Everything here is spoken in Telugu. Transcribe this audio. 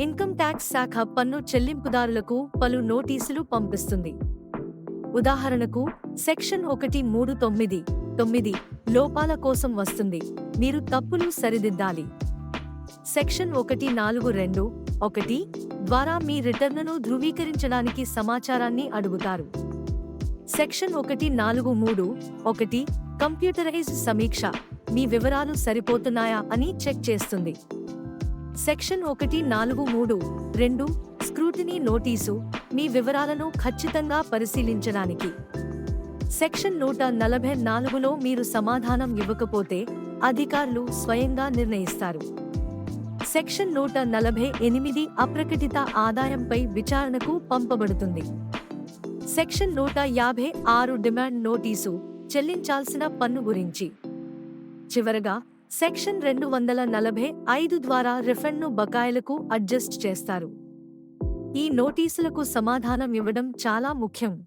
ఇన్కమ్ ట్యాక్స్ శాఖ పన్ను చెల్లింపుదారులకు పలు నోటీసులు పంపిస్తుంది. ఉదాహరణకు సెక్షన్ ఒకటి మూడు తొమ్మిది తొమ్మిది లోపాల కోసం వస్తుంది. మీరు తప్పులు సరిదిద్దాలి. సెక్షన్ ఒకటి నాలుగు రెండు ఒకటి ద్వారా మీ రిటర్నును ధృవీకరించడానికి సమాచారాన్ని అడుగుతారు. సెక్షన్ ఒకటి నాలుగు మూడు ఒకటి కంప్యూటరైజ్డ్ సమీక్ష మీ వివరాలు సరిపోతున్నాయా అని చెక్ చేస్తుంది. సెక్షన్ ఒకటి నాలుగు మూడు రెండు స్క్రూటినీ నోటీసు మీ వివరాలను ఖచ్చితంగా పరిశీలించడానికి. సెక్షన్ నూట నలభై నాలుగులో మీరు సమాధానం ఇవ్వకపోతే అధికారులు స్వయంగా నిర్ణయిస్తారు. సెక్షన్ నూట నలభై ఎనిమిది అప్రకటిత ఆదాయంపై విచారణకు పంపబడుతుంది. సెక్షన్ నూట యాభై ఆరు డిమాండ్ నోటీసు చెల్లించాల్సిన పన్ను గురించి. చివరగా సెక్షన్ రెండు వందల నలభై ఐదు ద్వారా రిఫండ్ను బకాయిలకు అడ్జస్ట్ చేస్తారు. ఈ నోటీసులకు సమాధానం ఇవ్వడం చాలా ముఖ్యం.